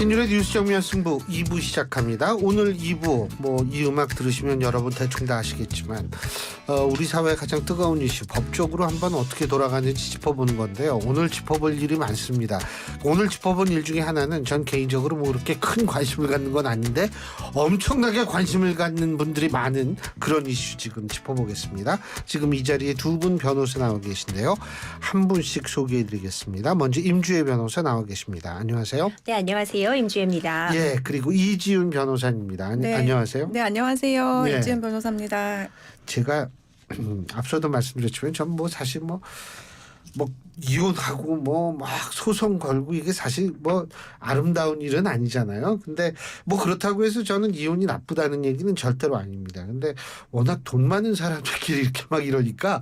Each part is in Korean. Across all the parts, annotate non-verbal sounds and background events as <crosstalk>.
신율의 뉴스 정면 승부 2부 시작합니다. 오늘 2부 뭐 이 음악 들으시면 여러분 대충 다 아시겠지만 어, 우리 사회의 가장 뜨거운 이슈 법적으로 한번 어떻게 돌아가는지 짚어보는 건데요. 오늘 짚어볼 일이 많습니다. 오늘 짚어본 일 중에 하나는 전 개인적으로 뭐 그렇게 큰 관심을 갖는 건 아닌데 엄청나게 관심을 갖는 분들이 많은 그런 이슈 지금 짚어보겠습니다. 지금 이 자리에 두 분 변호사 나와 계신데요. 한 분씩 소개해드리겠습니다. 먼저 임주혜 변호사 나와 계십니다. 안녕하세요. 네, 안녕하세요. 임주혜입니다. 예, 그리고 이지훈 변호사입니다. 안, 네. 안녕하세요. 네, 안녕하세요. 네. 이지은 변호사입니다. 제가 앞서도 말씀드렸지만 전 뭐 사실 뭐. 뭐 이혼하고 뭐 막 소송 걸고 이게 사실 뭐 아름다운 일은 아니잖아요. 근데 뭐 그렇다고 해서 저는 이혼이 나쁘다는 얘기는 절대로 아닙니다. 근데 워낙 돈 많은 사람들끼리 이렇게 막 이러니까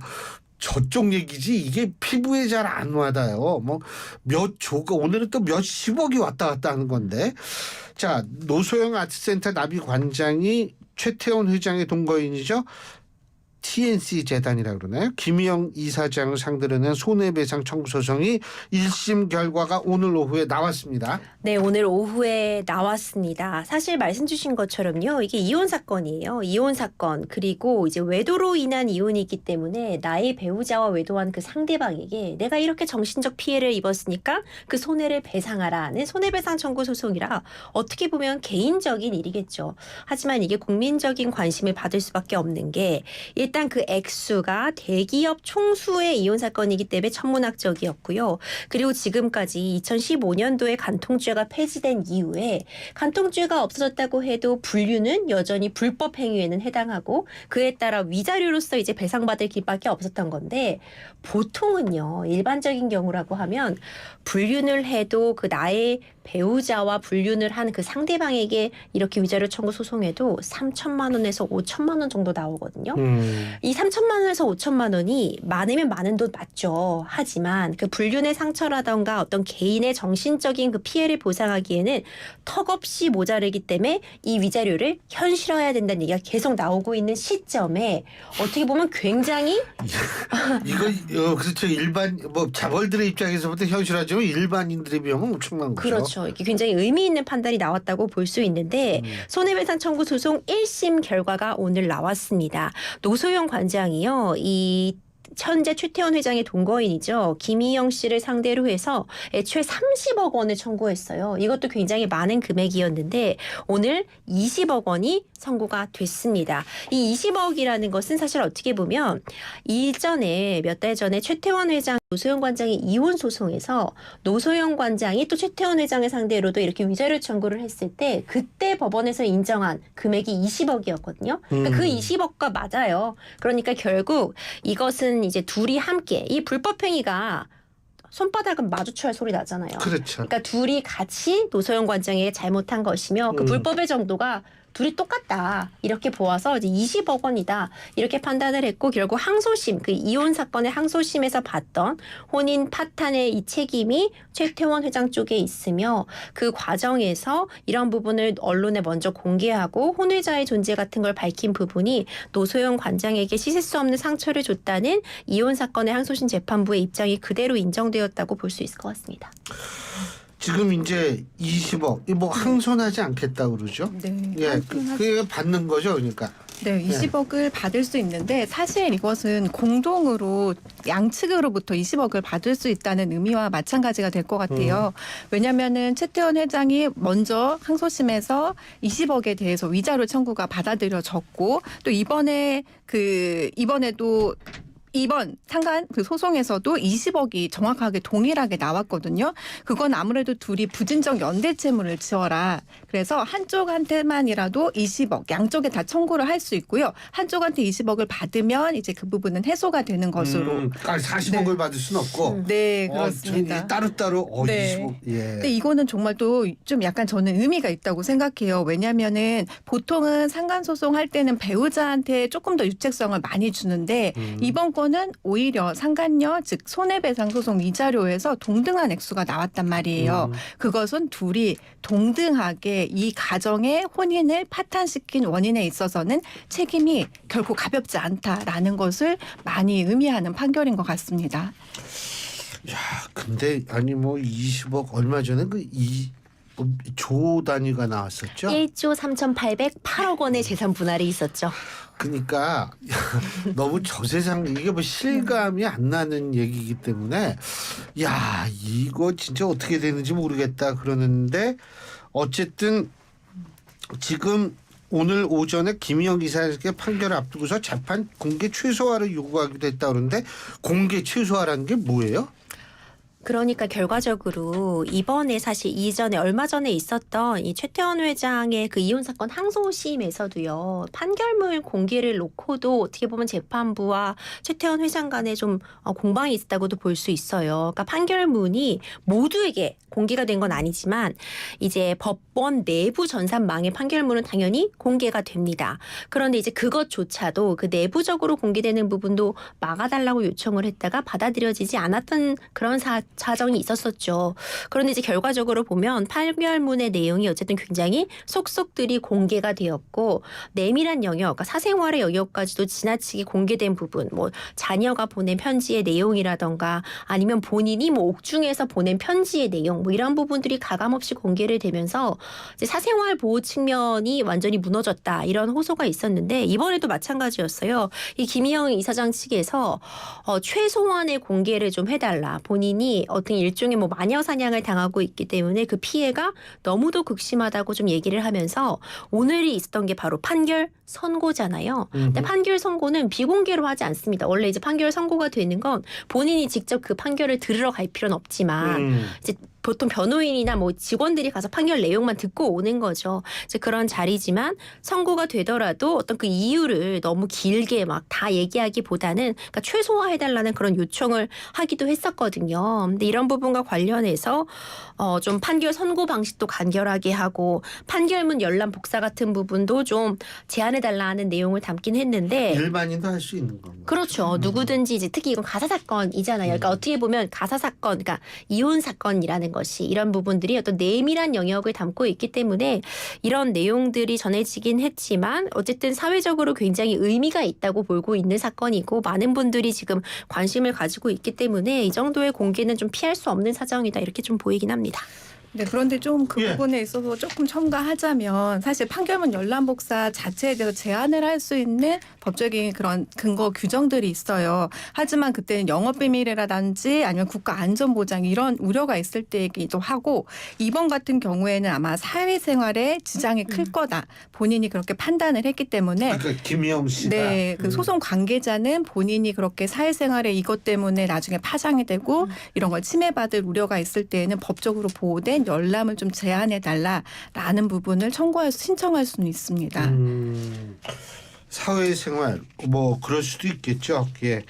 저쪽 얘기지 이게 피부에 잘 안 와닿아요. 뭐 몇 조가 오늘은 또 몇십억이 왔다 갔다 하는 건데 자 노소영 아트센터 나비 관장이 최태원 회장의 동거인이죠. TNC 재단이라고 그러나요? 김희영 이사장을 상대로 낸 손해배상 청구 소송이 1심 결과가 오늘 오후에 나왔습니다. 네, 오늘 오후에 나왔습니다. 사실 말씀 주신 것처럼요. 이게 이혼 사건이에요. 이혼 사건. 그리고 이제 외도로 인한 이혼이기 때문에 나의 배우자와 외도한 그 상대방에게 내가 이렇게 정신적 피해를 입었으니까 그 손해를 배상하라는 손해배상 청구 소송이라 어떻게 보면 개인적인 일이겠죠. 하지만 이게 국민적인 관심을 받을 수밖에 없는 게 일단 그 액수가 대기업 총수의 이혼 사건이기 때문에 천문학적이었고요. 그리고 지금까지 2015년도에 간통죄가 폐지된 이후에 간통죄가 없어졌다고 해도 분류는 여전히 불법 행위에는 해당하고 그에 따라 위자료로서 이제 배상받을 길밖에 없었던 건데 보통은요 일반적인 경우라고 하면 불륜을 해도 그 나의 배우자와 불륜을 한 그 상대방에게 이렇게 위자료 청구 소송해도 3천만 원에서 5천만 원 정도 나오거든요. 음, 이 3천만 원에서 5천만 원이 많으면 많은 돈 맞죠. 하지만 그 불륜의 상처라던가 어떤 개인의 정신적인 그 피해를 보상하기에는 턱없이 모자르기 때문에 이 위자료를 현실화해야 된다는 얘기가 계속 나오고 있는 시점에 어떻게 보면 굉장히 <laughs> 이거 어, 그렇죠 일반 뭐 자벌들의 입장에서부터 현실하지만 일반인들의 비용은 엄청난 거죠. 그렇죠. 이게 굉장히 의미 있는 판단이 나왔다고 볼 수 있는데 음. 손해배상 청구 소송 1심 결과가 오늘 나왔습니다. 노소영 관장이요. 이 현재 최태원 회장의 동거인이죠. 김희영 씨를 상대로 해서 애초에 30억 원을 청구했어요. 이것도 굉장히 많은 금액이었는데 오늘 20억 원이 선고가 됐습니다. 이 20억이라는 것은 사실 어떻게 보면 이전에 몇 달 전에 최태원 회장 노소영 관장의 이혼 소송에서 노소영 관장이 또 최태원 회장을 상대로도 이렇게 위자료 청구를 했을 때 그때 법원에서 인정한 금액이 20억이었거든요. 그러니까 음. 그 20억과 맞아요. 그러니까 결국 이것은 이제 둘이 함께 이 불법 행위가 손바닥은 마주쳐야 소리 나잖아요. 그렇죠. 그러니까 둘이 같이 노소영 관장에게 잘못한 것이며 그 음. 불법의 정도가 둘이 똑같다 이렇게 보아서 이제 20억 원이다 이렇게 판단을 했고 결국 항소심 그 이혼 사건의 항소심에서 봤던 혼인 파탄의 이 책임이 최태원 회장 쪽에 있으며 그 과정에서 이런 부분을 언론에 먼저 공개하고 혼외자의 존재 같은 걸 밝힌 부분이 노소영 관장에게 씻을 수 없는 상처를 줬다는 이혼 사건의 항소심 재판부의 입장이 그대로 인정되었다고 볼 수 있을 것 같습니다. 지금 이제 20억 이뭐 항소하지 않겠다 그러죠. 네. 예, 그, 그게 받는 거죠, 그러니까. 네, 20억을 받을 수 있는데 사실 이것은 공동으로 양측으로부터 20억을 받을 수 있다는 의미와 마찬가지가 될 것 같아요. 왜냐하면은 최태원 회장이 먼저 항소심에서 20억에 대해서 위자료 청구가 받아들여졌고 또 이번에 그 이번에도 이번 상간 그 소송에서도 20억이 정확하게 동일하게 나왔거든요. 그건 아무래도 둘이 부진적 연대 채무를 지어라. 그래서 한쪽한테만이라도 20억 양쪽에 다 청구를 할 수 있고요. 한쪽한테 20억을 받으면 이제 그 부분은 해소가 되는 것으로. 음, 아니, 40억을 네. 받을 수는 없고. 음. 네, 어, 그렇습니다. 저희 따로따로 어, 네. 20억. 예. 근데 이거는 정말 또 좀 약간 저는 의미가 있다고 생각해요. 왜냐면은 보통은 상간 소송 할 때는 배우자한테 조금 더 유책성을 많이 주는데 음. 이번 건은 오히려 상간녀 즉 손해배상 소송 위자료에서 동등한 액수가 나왔단 말이에요. 음. 그것은 둘이 동등하게 이 가정의 혼인을 파탄시킨 원인에 있어서는 책임이 결코 가볍지 않다라는 것을 많이 의미하는 판결인 것 같습니다. 야, 근데 아니 뭐 20억 얼마 전에 그 이 뭐, 조 단위가 나왔었죠. 1조 3,808억 원의 재산 분할이 있었죠. 그러니까 <laughs> 너무 저세상 이게 뭐 실감이 안 나는 얘기이기 때문에 야 이거 진짜 어떻게 되는지 모르겠다 그러는데 어쨌든 지금 오늘 오전에 김희영 기사에게 판결을 앞두고서 재판 공개 최소화를 요구하기도 했다 그러는데 공개 최소화라는 게 뭐예요? 그러니까 결과적으로 이번에 사실 이전에 얼마 전에 있었던 이 최태원 회장의 그 이혼 사건 항소심에서도요 판결문 공개를 놓고도 어떻게 보면 재판부와 최태원 회장 간에 좀 어, 공방이 있었다고도 볼 수 있어요. 그러니까 판결문이 모두에게 공개가 된 건 아니지만 이제 법원 내부 전산망의 판결문은 당연히 공개가 됩니다. 그런데 이제 그것조차도 그 내부적으로 공개되는 부분도 막아달라고 요청을 했다가 받아들여지지 않았던 그런 사, 사정이 있었었죠. 그런데 이제 결과적으로 보면 판결문의 내용이 어쨌든 굉장히 속속들이 공개가 되었고 내밀한 영역, 그러니까 사생활의 영역까지도 지나치게 공개된 부분, 뭐 자녀가 보낸 편지의 내용이라던가 아니면 본인이 뭐 옥중에서 보낸 편지의 내용, 뭐 이런 부분들이 가감없이 공개를 되면서 이제 사생활 보호 측면이 완전히 무너졌다 이런 호소가 있었는데 이번에도 마찬가지였어요. 이 김희영 이사장 측에서 어, 최소한의 공개를 좀 해달라. 본인이 어떤 일종의 뭐 마녀 사냥을 당하고 있기 때문에 그 피해가 너무도 극심하다고 좀 얘기를 하면서 오늘이 있었던 게 바로 판결 선고잖아요. 근데 판결 선고는 비공개로 하지 않습니다. 원래 이제 판결 선고가 되는 건 본인이 직접 그 판결을 들으러 갈 필요는 없지만 음. 이제 보통 변호인이나 뭐 직원들이 가서 판결 내용만 듣고 오는 거죠. 이제 그런 자리지만 선고가 되더라도 어떤 그 이유를 너무 길게 막 다 얘기하기보다는 그러니까 최소화해달라는 그런 요청을 하기도 했었거든요. 근데 이런 부분과 관련해서 어 좀 판결 선고 방식도 간결하게 하고 판결문 열람 복사 같은 부분도 좀 제한해달라는 내용을 담긴 했는데 일반인도 할 수 있는 건가요? 그렇죠. 음. 누구든지 이제 특히 이건 가사 사건이잖아요. 그러니까 음. 어떻게 보면 가사 사건, 그러니까 이혼 사건이라는 것이 이런 부분들이 어떤 내밀한 영역을 담고 있기 때문에 이런 내용들이 전해지긴 했지만 어쨌든 사회적으로 굉장히 의미가 있다고 보고 있는 사건이고 많은 분들이 지금 관심을 가지고 있기 때문에 이 정도의 공개는 좀 피할 수 없는 사정이다 이렇게 좀 보이긴 합니다. 네, 그런데 좀그 예. 부분에 있어서 조금 첨가하자면 사실 판결문 열람 복사 자체에 대해서 제한을 할 수 있는 법적인 그런 근거 규정들이 있어요. 하지만 그때는 영업 비밀이라든지 아니면 국가 안전 보장 이런 우려가 있을 때이기도 하고 이번 같은 경우에는 아마 사회생활에 지장이 클 음. 거다. 본인이 그렇게 판단을 했기 때문에 그러니까 김희영 씨가 네, 그 음. 소송 관계자는 본인이 그렇게 사회생활에 이것 때문에 나중에 파장이 되고 음. 이런 걸 침해받을 우려가 있을 때에는 법적으로 보호된 열람을 좀 제한해 달라라는 부분을 청구할 수- 신청할 수는 있습니다. 음, 사회생활 뭐 그럴 수도 있겠죠. 예.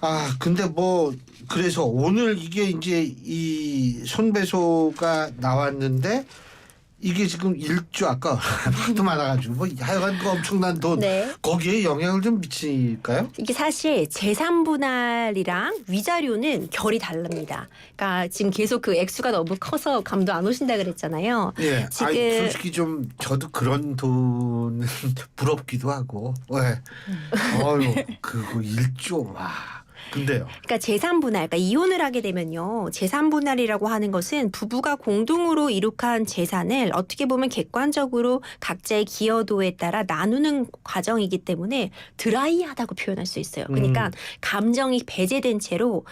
아 근데 뭐 그래서 오늘 이게 이제 이 손배소가 나왔는데 이게 지금 일조 아까 <laughs> 하도 많아가지고 뭐 하여간 그 엄청난 돈 네. 거기에 영향을 좀 미칠까요? 이게 사실 재산 분할이랑 위자료는 결이 다릅니다. 그러니까 지금 계속 그 액수가 너무 커서 감도 안 오신다 그랬잖아요. 예. 지금- 아니, 솔직히 좀 저도 그런 돈은 <laughs> 부럽기도 하고. 예. 어유 <laughs> 그거 일조 와. 근데요. 그러니까 재산 분할, 그러니까 이혼을 하게 되면요. 재산 분할이라고 하는 것은 부부가 공동으로 이룩한 재산을 어떻게 보면 객관적으로 각자의 기여도에 따라 나누는 과정이기 때문에 드라이하다고 표현할 수 있어요. 그러니까 음. 감정이 배제된 채로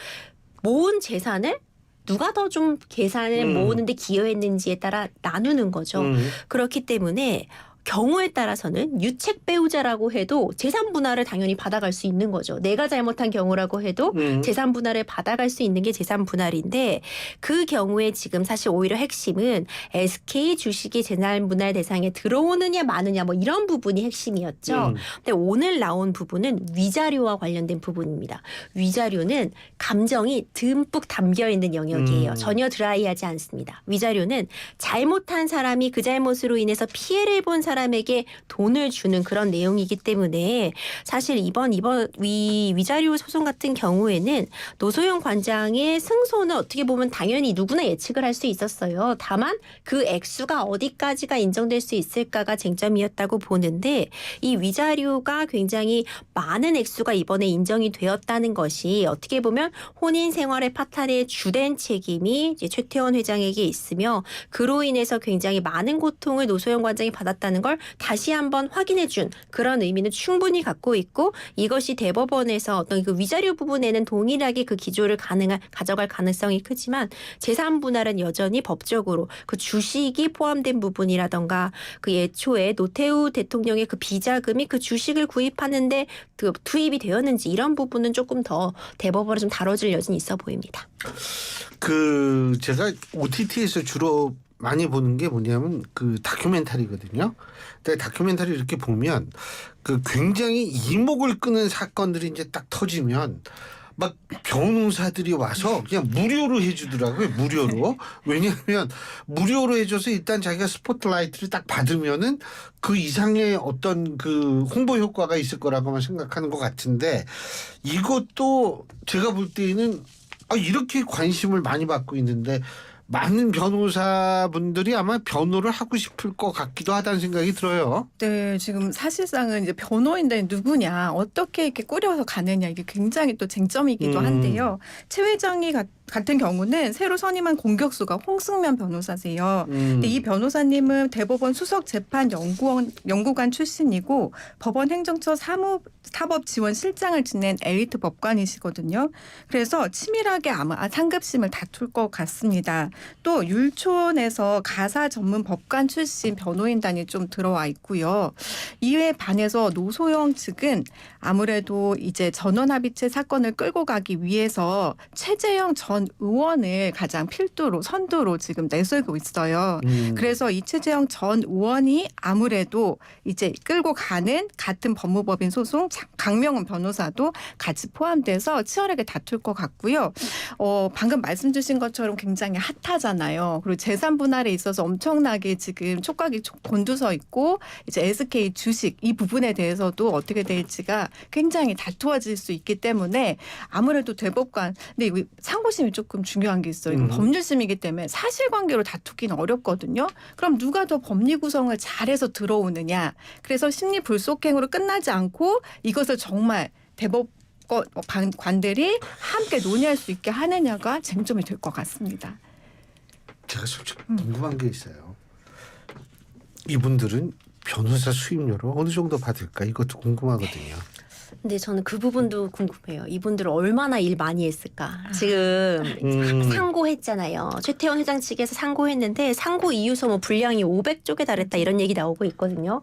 모은 재산을 누가 더 좀 계산을 음. 모으는데 기여했는지에 따라 나누는 거죠. 음. 그렇기 때문에 경우에 따라서는 유책 배우자라고 해도 재산 분할을 당연히 받아갈 수 있는 거죠. 내가 잘못한 경우라고 해도 음. 재산 분할을 받아갈 수 있는 게 재산 분할인데 그 경우에 지금 사실 오히려 핵심은 SK 주식이 재산 분할 대상에 들어오느냐 마느냐 뭐 이런 부분이 핵심이었죠. 음. 근데 오늘 나온 부분은 위자료와 관련된 부분입니다. 위자료는 감정이 듬뿍 담겨 있는 영역이에요. 음. 전혀 드라이하지 않습니다. 위자료는 잘못한 사람이 그 잘못으로 인해서 피해를 본 사람 사람에게 돈을 주는 그런 내용이기 때문에 사실 이번 이번 위 위자료 소송 같은 경우에는 노소영 관장의 승소는 어떻게 보면 당연히 누구나 예측을 할 수 있었어요. 다만 그 액수가 어디까지가 인정될 수 있을까가 쟁점이었다고 보는데 이 위자료가 굉장히 많은 액수가 이번에 인정이 되었다는 것이 어떻게 보면 혼인 생활의 파탄의 주된 책임이 최태원 회장에게 있으며 그로 인해서 굉장히 많은 고통을 노소영 관장이 받았 다는 걸 다시 한번 확인해 준 그런 의미는 충분히 갖고 있고 이것이 대법원에서 어떤 그 위자료 부분에는 동일하게 그 기조를 가능한 가져갈 가능성이 크지만 재산 분할은 여전히 법적으로 그 주식이 포함된 부분이라던가 그 예초에 노태우 대통령의 그 비자금이 그 주식을 구입하는데 그 투입이 되었는지 이런 부분은 조금 더 대법원에 좀 다뤄질 여지는 있어 보입니다. 그 제가 OTT에서 주로 많이 보는 게 뭐냐면 그 다큐멘터리거든요. 근데 다큐멘터리 이렇게 보면 그 굉장히 이목을 끄는 사건들이 이제 딱 터지면 막 변호사들이 와서 그냥 무료로 해주더라고요. 무료로. 왜냐하면 무료로 해줘서 일단 자기가 스포트라이트를 딱 받으면은 그 이상의 어떤 그 홍보 효과가 있을 거라고만 생각하는 것 같은데 이것도 제가 볼 때에는 아, 이렇게 관심을 많이 받고 있는데 많은 변호사분들이 아마 변호를 하고 싶을 것 같기도 하다는 생각이 들어요. 네, 지금 사실상은 이제 변호인들이 누구냐, 어떻게 이렇게 꾸려서 가느냐 이게 굉장히 또 쟁점이기도 음. 한데요. 최 회장이 가- 같은 경우는 새로 선임한 공격수가 홍승면 변호사세요. 음. 근데 이 변호사님은 대법원 수석 재판 연구원 연구관 출신이고 법원 행정처 사무 사법 지원 실장을 지낸 엘리트 법관이시거든요. 그래서 치밀하게 아마 상급심을 다툴 것 같습니다. 또 율촌에서 가사 전문 법관 출신 변호인단이 좀 들어와 있고요. 이에 반해서 노소영 측은 아무래도 이제 전원합의체 사건을 끌고 가기 위해서 최재형 전 의원을 가장 필두로 선두로 지금 내세우고 있어요. 음. 그래서 이 최재형 전 의원이 아무래도 이제 끌고 가는 같은 법무법인 소송 장- 강명훈 변호사도 같이 포함돼서 치열하게 다툴 것 같고요. 어, 방금 말씀 주신 것처럼 굉장히 핫하잖아요. 그리고 재산 분할에 있어서 엄청나게 지금 촉각이 촉- 곤두서 있고 이제 SK 주식 이 부분에 대해서도 어떻게 될지가 굉장히 다투어질 수 있기 때문에 아무래도 대법관 근데 상고심 이 조금 중요한 게 있어요. 음. 법률심이기 때문에 사실관계로 다투기는 어렵거든요. 그럼 누가 더 법리 구성을 잘해서 들어오느냐. 그래서 심리 불속행으로 끝나지 않고 이것을 정말 대법 관- 관- 관들이 함께 논의할 수 있게 하느냐가 쟁점이 될 것 같습니다. 제가 솔직히 궁금한 게 있어요. 이분들은 변호사 수임료를 어느 정도 받을까 이것도 궁금하거든요. 근데 저는 그 부분도 궁금해요. 이분들 얼마나 일 많이 했을까? 아. 지금 음. 상고했잖아요. 최태원 회장 측에서 상고했는데 상고 이유서 뭐 분량이 500쪽에 달했다 이런 얘기 나오고 있거든요.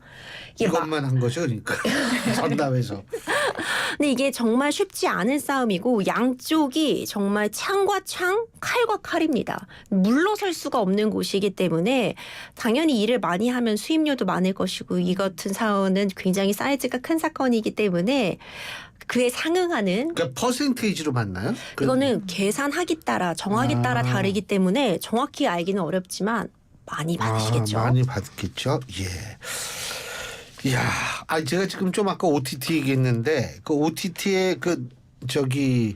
이게 막 이것만 한 거죠, 그러니까 <laughs> 전담해서. 근데 이게 정말 쉽지 않은 싸움이고 양쪽이 정말 창과 창, 칼과 칼입니다. 물러설 수가 없는 곳이기 때문에 당연히 일을 많이 하면 수임료도 많을 것이고 이 같은 사안은 굉장히 사이즈가 큰 사건이기 때문에 그에 상응하는 그러니까 퍼센테이지로 받나요? 그- 이거는 계산하기 따라 정하기 따라 아. 다르기 때문에 정확히 알기는 어렵지만 많이 받으시겠죠. 아, 많이 받겠죠. 예. 이야, 아 제가 지금 좀 아까 OTT 얘기했는데 그 OTT의 그 저기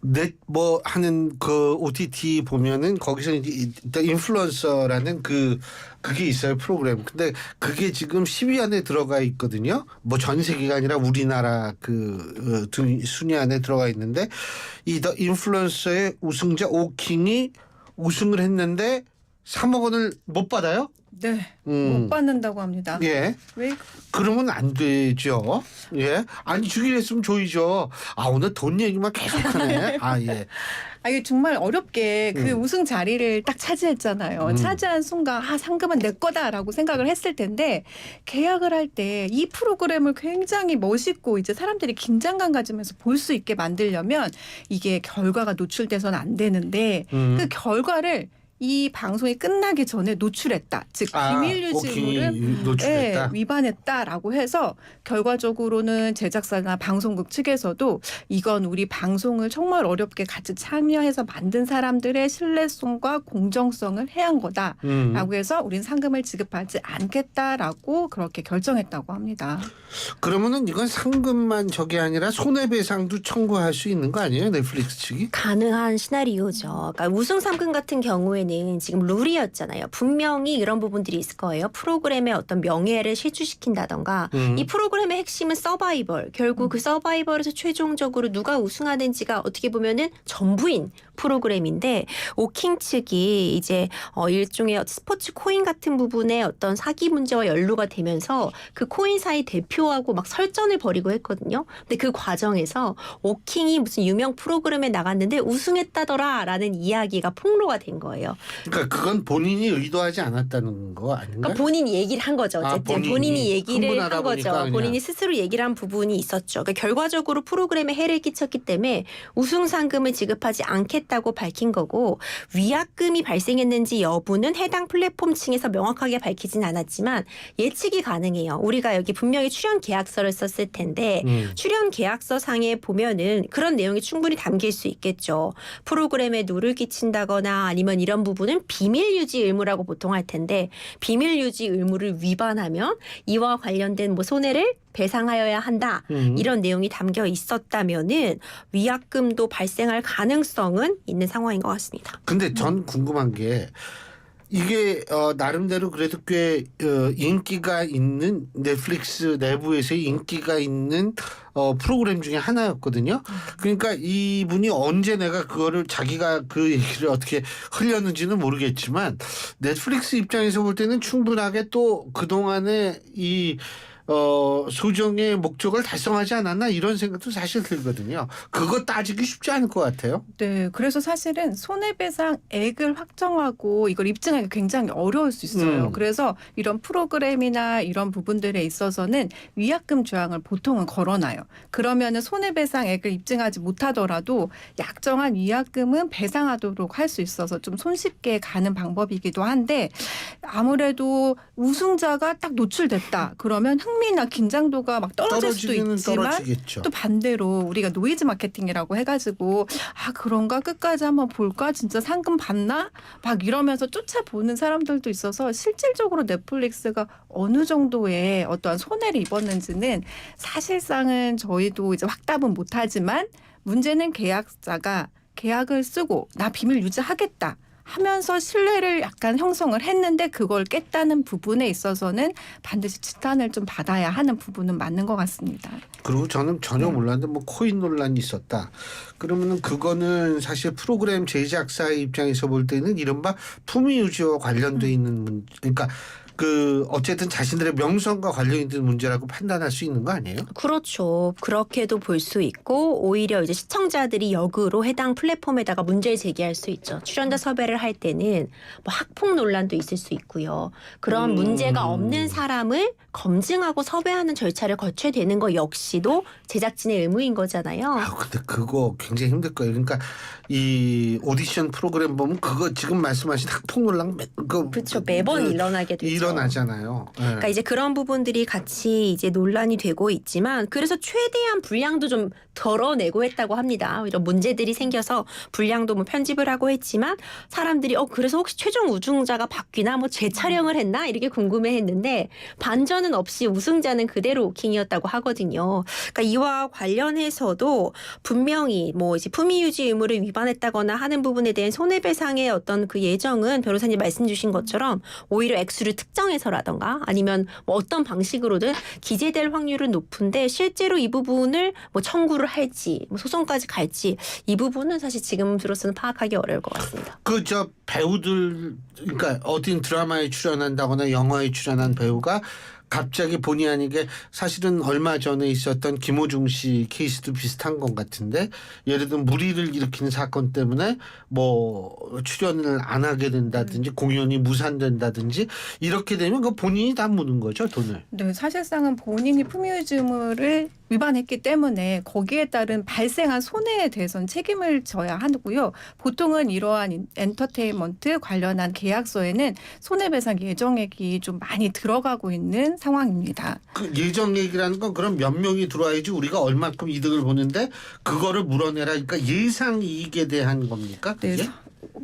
넷뭐 하는 그 OTT 보면은 거기서 이제 일단 인플루언서라는 그 그게 있어요 프로그램. 근데 그게 지금 10위 안에 들어가 있거든요. 뭐 전 세계가 아니라 우리나라 그 어, 두- 순위 안에 들어가 있는데 이 더 인플루언서의 우승자 오킹이 우승을 했는데 3억 원을 못 받아요? 네, 음. 못 받는다고 합니다. 예. 왜 그러면 안 되죠. 예. 아니 주기로 했으면 줘야죠. 아 오늘 돈 얘기만 계속하네. <laughs> 아 예. 아, 이게 정말 어렵게 그 음. 우승 자리를 딱 차지했잖아요. 음. 차지한 순간 아 상금은 내 거다라고 생각을 했을 텐데 계약을 할 때 이 프로그램을 굉장히 멋있고 이제 사람들이 긴장감 가지면서 볼 수 있게 만들려면 이게 결과가 노출돼서는 안 되는데 음. 그 결과를 이 방송이 끝나기 전에 노출했다. 즉 아, 비밀 유지 오킹이 의무를 노출했다. 예, 위반했다라고 해서 결과적으로는 제작사나 방송국 측에서도 이건 우리 방송을 정말 어렵게 같이 참여해서 만든 사람들의 신뢰성과 공정성을 해한 거다라고 음. 해서 우린 상금을 지급하지 않겠다라고 그렇게 결정했다고 합니다. 그러면은 이건 상금만 저게 아니라 손해배상도 청구할 수 있는 거 아니에요 넷플릭스 측이? 가능한 시나리오죠. 그러니까 우승 상금 같은 경우에는 지금 룰이었잖아요. 분명히 이런 부분들이 있을 거예요. 프로그램의 어떤 명예를 실추시킨다던가 음. 이 프로그램의 핵심은 서바이벌. 결국 그 서바이벌에서 최종적으로 누가 우승하는지가 어떻게 보면은 전부인 프로그램인데 오킹 측이 이제 어 일종의 스포츠 코인 같은 부분에 어떤 사기 문제와 연루가 되면서 그 코인사의 대표하고 막 설전을 벌이고 했거든요. 근데 그 과정에서 오킹이 무슨 유명 프로그램에 나갔는데 우승했다더라라는 이야기가 폭로가 된 거예요. 그러니까 그건 본인이 의도하지 않았다는 거 아닌가? 그러니까 본인이 얘기를 한 거죠. 아, 어쨌든 본인이. 본인이, 얘기를 한 거죠. 그냥. 본인이 스스로 얘기를 한 부분이 있었죠. 그러니까 결과적으로 프로그램에 해를 끼쳤기 때문에 우승 상금을 지급하지 않겠다고 밝힌 거고 위약금이 발생했는지 여부는 해당 플랫폼 층에서 명확하게 밝히진 않았지만 예측이 가능해요. 우리가 여기 분명히 출연 계약서를 썼을 텐데 음. 출연 계약서 상에 보면은 그런 내용이 충분히 담길 수 있겠죠. 프로그램에 누를 끼친다거나 아니면 이런 부분은 비밀 유지 의무라고 보통 할 텐데 비밀 유지 의무를 위반하면 이와 관련된 뭐 손해를 배상하여야 한다. 음. 이런 내용이 담겨 있었다면은 위약금도 발생할 가능성은 있는 상황인 것 같습니다. 근데 전 궁금한 게 이게 어, 나름대로 그래도 꽤 어, 인기가 있는 넷플릭스 내부에서의 인기가 있는 어, 프로그램 중에 하나였거든요. 그러니까 이분이 언제 내가 그거를 자기가 그 얘기를 어떻게 흘렸는지는 모르겠지만 넷플릭스 입장에서 볼 때는 충분하게 또 그동안의 이 어, 소정의 목적을 달성하지 않았나 이런 생각도 사실 들거든요. 그거 따지기 쉽지 않을 것 같아요. 네, 그래서 사실은 손해배상액을 확정하고 이걸 입증하기 굉장히 어려울 수 있어요. 음. 그래서 이런 프로그램이나 이런 부분들에 있어서는 위약금 조항을 보통은 걸어놔요. 그러면은 손해배상액을 입증하지 못하더라도 약정한 위약금은 배상하도록 할 수 있어서 좀 손쉽게 가는 방법이기도 한데 아무래도 우승자가 딱 노출됐다. 그러면 흥 미나 긴장도가 막 떨어질 수도 있지만 떨어지겠죠. 또 반대로 우리가 노이즈 마케팅이라고 해가지고 아 그런가 끝까지 한번 볼까 진짜 상금 받나 막 이러면서 쫓아보는 사람들도 있어서 실질적으로 넷플릭스가 어느 정도의 어떠한 손해를 입었는지는 사실상은 저희도 이제 확답은 못하지만 문제는 계약자가 계약을 쓰고 나 비밀 유지하겠다. 하면서 신뢰를 약간 형성을 했는데 그걸 깼다는 부분에 있어서는 반드시 지탄을 좀 받아야 하는 부분은 맞는 것 같습니다. 그리고 저는 전혀 네. 몰랐는데 뭐 코인 논란이 있었다. 그러면은 그거는 사실 프로그램 제작사의 입장에서 볼 때는 이른바 품위 유지와 관련돼 음. 있는 문 그러니까 그 어쨌든 자신들의 명성과 관련 있는 문제라고 판단할 수 있는 거 아니에요? 그렇죠. 그렇게도 볼 수 있고 오히려 이제 시청자들이 역으로 해당 플랫폼에다가 문제를 제기할 수 있죠. 출연자 섭외를 할 때는 뭐 학폭 논란도 있을 수 있고요. 그런 음. 문제가 없는 사람을 검증하고 섭외하는 절차를 거쳐야 되는 거 역시도 제작진의 의무인 거잖아요. 아 근데 그거 굉장히 힘들 거예요. 그러니까 이 오디션 프로그램 보면 그거 지금 말씀하신 학폭 논란 매- 그 그렇죠. 매번 그 일어나게 되죠. 일어나잖아요. 예. 그러니까 이제 그런 부분들이 같이 이제 논란이 되고 있지만 그래서 최대한 분량도 좀 덜어내고 했다고 합니다. 이런 문제들이 생겨서 분량도 뭐 편집을 하고 했지만 사람들이 어 그래서 혹시 최종 우승자가 바뀌나 뭐 재촬영을 했나 이렇게 궁금해했는데 반전은 없이 우승자는 그대로 오킹이었다고 하거든요. 그러니까 이와 관련해서도 분명히 뭐 이제 품위 유지 의무를 위반했다거나 하는 부분에 대한 손해배상의 어떤 그 예정은 변호사님 말씀 주신 것처럼 오히려 액수를 특정 해서라던가 아니면 뭐 어떤 방식으로든 기재될 확률은 높은데 실제로 이 부분을 뭐 청구를 할지 뭐 소송까지 갈지 이 부분은 사실 지금 들어서는 파악하기 어려울 것 같습니다. 그 저 배우들 그러니까 어떤 드라마에 출연한다거나 영화에 출연한 배우가 갑자기 본의 아니게 사실은 얼마 전에 있었던 김호중 씨 케이스도 비슷한 것 같은데 예를 들면 무리를 일으키는 사건 때문에 뭐 출연을 안 하게 된다든지 공연이 무산된다든지 이렇게 되면 그 본인이 다 무는 거죠 돈을. 네, 사실상은 본인이 품위유지물을 위반했기 때문에 거기에 따른 발생한 손해에 대해서는 책임을 져야 하고요. 보통은 이러한 인- 엔터테인먼트 관련한 계약서에는 손해배상 예정액이 좀 많이 들어가고 있는 상황입니다. 그 예정 얘기라는 건 그럼 몇 명이 들어와야지 우리가 얼마큼 이득을 보는데 그거를 물어내라. 그러니까 예상 이익에 대한 겁니까? 네, 그게? 사-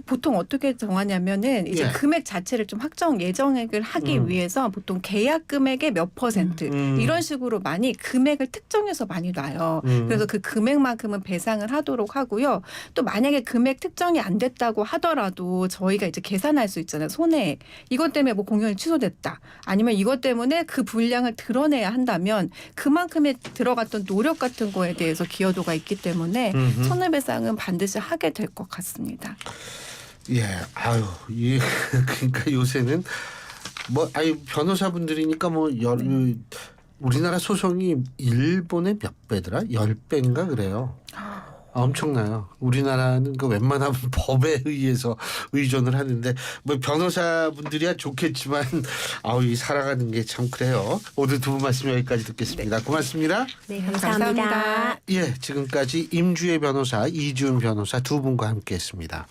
보통 어떻게 정하냐면은 이제 예. 금액 자체를 좀 확정 예정액을 하기 음. 위해서 보통 계약 금액의 몇 퍼센트 음. 이런 식으로 많이 금액을 특정해서 많이 놔요. 음. 그래서 그 금액만큼은 배상을 하도록 하고요. 또 만약에 금액 특정이 안 됐다고 하더라도 저희가 이제 계산할 수 있잖아요. 손해액. 이것 때문에 뭐 공연이 취소됐다. 아니면 이것 때문에 그 분량을 드러내야 한다면 그만큼의 들어갔던 노력 같은 거에 대해서 기여도가 있기 때문에 음흠. 손해배상은 반드시 하게 될 것 같습니다. 예, 아유, 예, <laughs> 그러니까 요새는 뭐, 아유 변호사분들이니까 뭐 열, 우리나라 소송이 일본의 몇 배더라? 열 배인가 그래요. 아, 엄청나요. 우리나라는 그 웬만하면 <laughs> 법에 의해서 의존을 하는데 뭐 변호사분들이야 좋겠지만 <laughs> 아우 이 살아가는 게 참 그래요. 오늘 두 분 말씀 여기까지 듣겠습니다. 고맙습니다. 네, 감사합니다. 감사합니다. 예, 지금까지 임주혜 변호사, 이지훈 변호사 두 분과 함께했습니다.